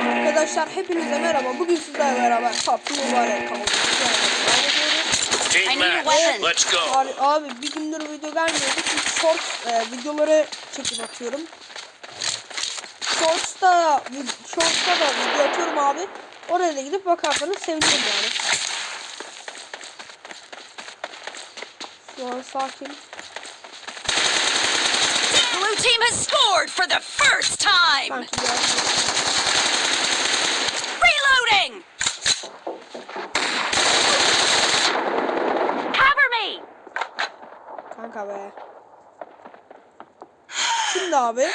Arkadaşlar hepinize merhaba. Bugün sizlerle beraber a match. weapon. Let's go. Abi, abi bir gündür video gelmiyordu çünkü short e, videoları çekip atıyorum. Shorts'ta, Shorts'ta da video atıyorum abi. Oraya da gidip bakarsanız sevinirim yani. Şu an sakin. Blue team has scored for the first time. Reloading. Cover me. Kanka be. Şimdi abi.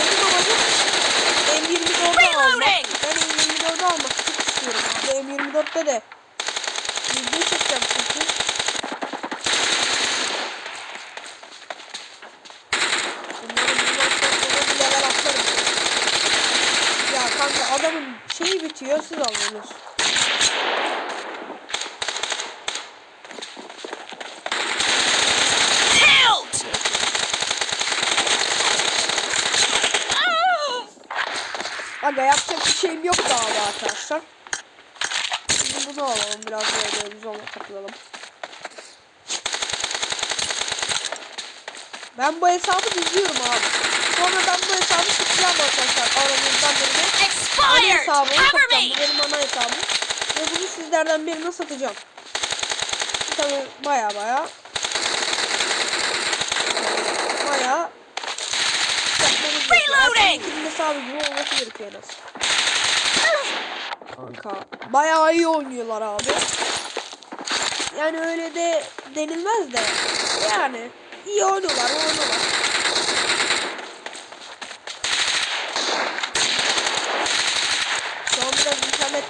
Benim amacım M24'ü almak. Ben M24'ü almak çok istiyorum abi. M24'te de video çekeceğim çünkü. Umarım bundan sonra bir level atlarım. Ya kanka adamın şeyi bitiyor siz alıyorsunuz. Aga yapacak bir şeyim yok daha arkadaşlar. Şimdi bunu alalım biraz böyle ona takılalım. Ben bu hesabı izliyorum abi. Sonra ben bu hesabı tutacağım arkadaşlar aranızdan birini. Ana Cover satacağım. Bu benim ana hesabım. Ve bunu sizlerden birine satacağım. Tabi baya baya. Baya. Reloading! Herkesin hesabı gibi olması gerekiyor en az. Kanka bayağı iyi oynuyorlar abi. Yani öyle de denilmez de. Yani iyi oynuyorlar, oynuyorlar. Şu an biraz internet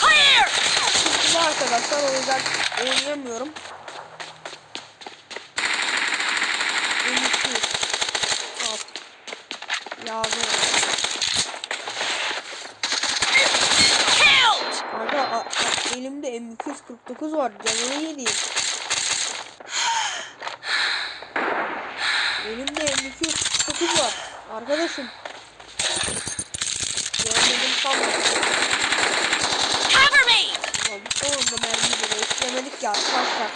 Clear. sıkıntılı arkadaşlar o yüzden oynayamıyorum. Unutuyoruz. Al. Lazım. Kanka elimde M249 var. Canını yediğim. Elimde M249 var. Arkadaşım. Görmedim sanma. Cover me. Ulan Son anda mermiyi de değiştiremedik ya arkadaşlar.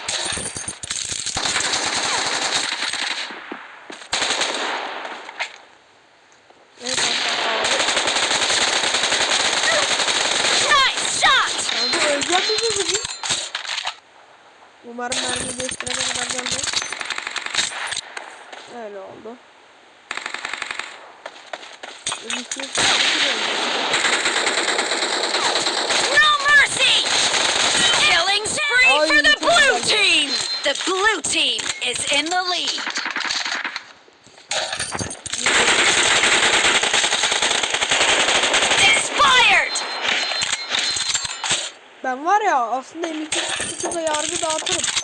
Evet arkadaşlar. Umarım mermiyi değiştirene kadar gelmez. Öyle oldu. M249 oldu. No mercy. Killing spree for the blue team. The blue team is in the lead. Expired. Ben var ya aslında M249'a yargı dağıtırım.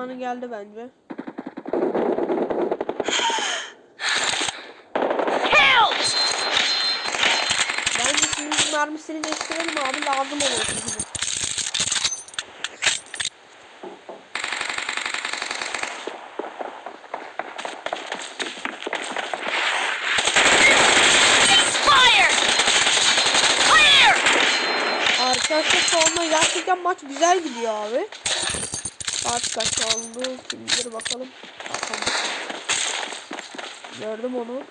Zamanı geldi bence. Bence şimdi mermisini değiştirelim abi lazım. Expired. Clear. Arkadaşlar şu anda gerçekten maç güzel gidiyor abi. Saat kaç oldu? Kim bilir bakalım. Bakalım. Gördüm onu.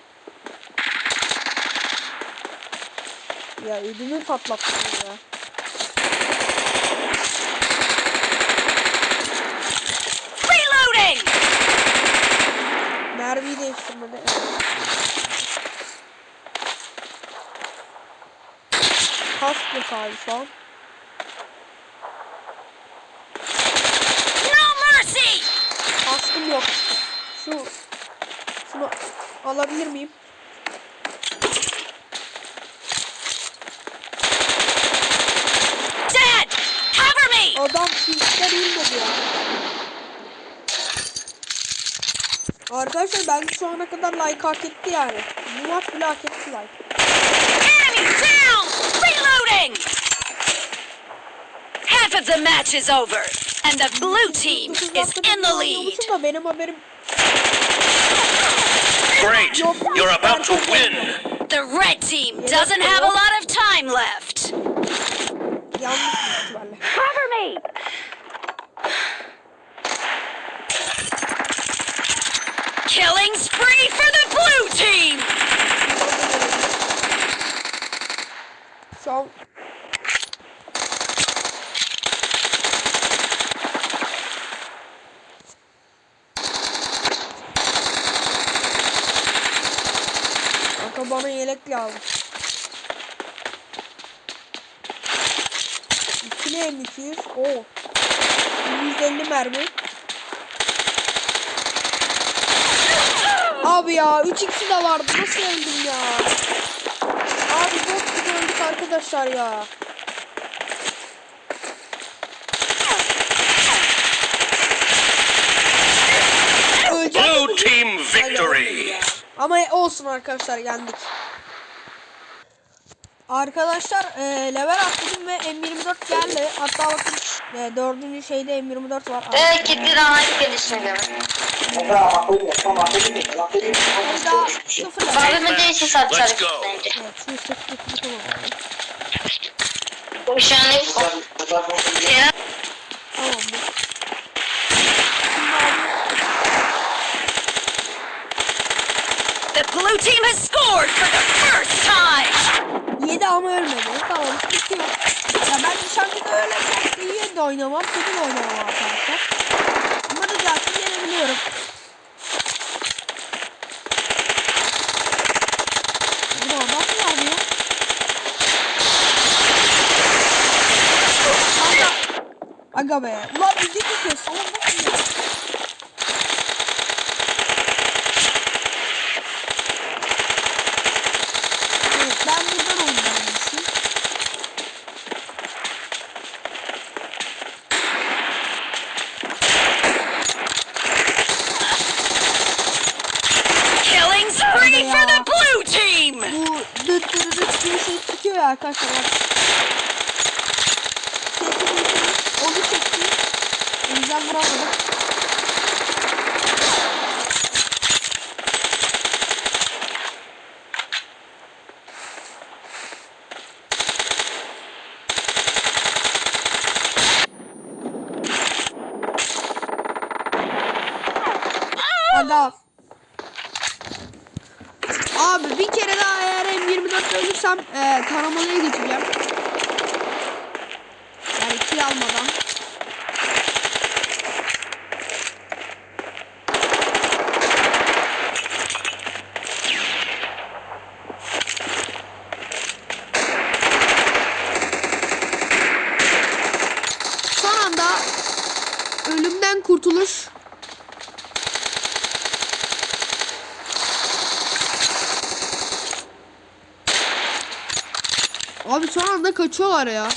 Ya ödümü patlattım ya. Reloading. Mermiyi değiştirmedi. Kask yok abi şu an. No mercy. Kaskım yok. Şu şunu alabilir miyim? Dead. Cover me. Adam filmler inmedi ya. Arkadaşlar bence şu ana kadar like hak etti yani. Bu maç bile hak etti like. Enemy down. Reloading. The match is over, and the blue team is in the lead. oynuyormuşum da benim haberim Great! You're about to win! The red team doesn't have a lot of time left. Yanlış büyük ihtimalle. Cover me! Killing spree for the blue team! Şu bana yelek lazım. İkili M200. Oo. 150 mermi. Abi ya 3 x'i de vardı. Nasıl öldüm ya? Abi bot gibi öldük arkadaşlar ya. Blue team victory! Ama olsun arkadaşlar yendik. Arkadaşlar e, level atladım ve M24 geldi. Hatta bakın e, dördüncü şeyde M24 var. Evet gitti daha gelişmedi. Burada sıfır level. Babamın de işi satacak. Evet şu sıfır sıfır tamam. Şu an hep Kerem Tamamdır. The blue team has scored for the first time! Yedi ama ölmedi. Tamam sıkıntı. Ya ben nişancıda öyle çok iyi de oynamam. Kötü de oynamam arkadaşlar. Ama da zaten yenebiliyorum. Burada adam mı var ya? Kanka. Aga be. Ulan tutuyor. Salak mısın ya? Buradan oynamışım. Killing spree for the blue team! Bu dıt dıt dıt diye şey çıkıyor ya arkadaşlar. Onu çekti. O yüzden vuramadım. Aga. Abi bir kere daha eğer M24 ölürsem e, taramalıya geçeceğim. Yani kill almadan. Son anda ölümden kurtuluş. Abi son anda kaçıyorlar ya.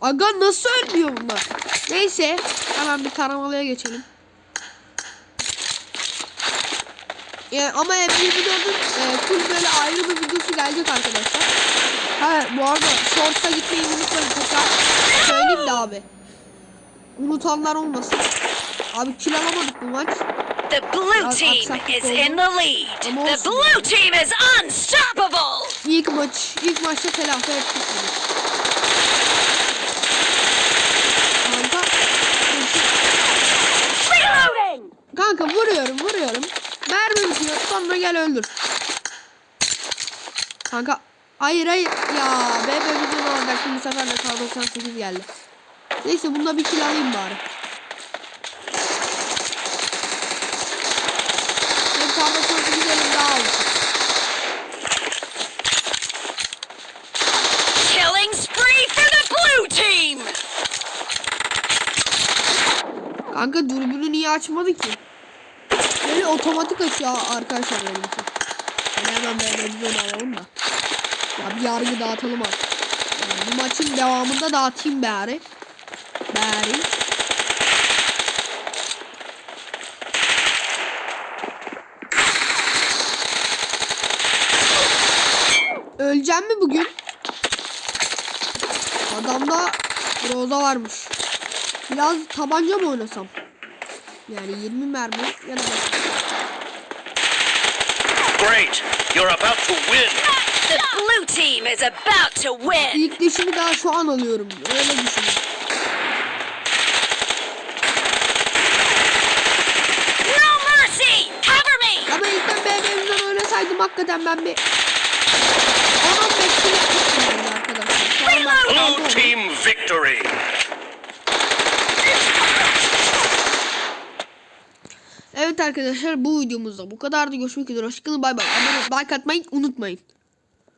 Aga nasıl ölmüyor bunlar? Neyse hemen bir taramalıya geçelim. Ya, ama M24'ün e, full böyle ayrı bir videosu gelecek arkadaşlar. Ha bu arada shorts'a gitmeyi unutmayın tekrar söyleyeyim de abi. Unutanlar olmasın. Abi kill alamadık bu maç. The blue team is in the lead. The blue yani. team is unstoppable! İlk maç, ilk maçta telafi ettik bunu. Kanka, Reloading! kanka vuruyorum vuruyorum. Mermi bitiyor sonra gel öldür. Kanka hayır hayır ya BB bizim olacaktı bu sefer de K98 geldi. Neyse bunda bir kill alayım bari. Hem K98 elim daha aldı. Killing spree for the blue team! Kanka dürbünü niye açmadı ki? Otomatik açıyor arkadaşlar benimki. Yani hemen böyle dürbünü alalım da. Ya bir yargı dağıtalım artık. Yani bu maçın devamında dağıtayım bari. Bari. Öleceğim mi bugün? Adamda roza varmış. Biraz tabanca mı oynasam? Yani 20 mermi ya da Great. You're about to win. The blue team is about to win. ilk dişimi daha şu an alıyorum. Öyle düşünün. No mercy. Cover me. Ama ilkten BMW'den oynasaydım hakikaten ben bir 10-15 kilo yapmıştım yani arkadaşlar. Şu an ben Blue team victory. Evet arkadaşlar bu videomuzda bu kadardı. Görüşmek üzere. Hoşçakalın. Bay bay. Abone atmayı unutmayın.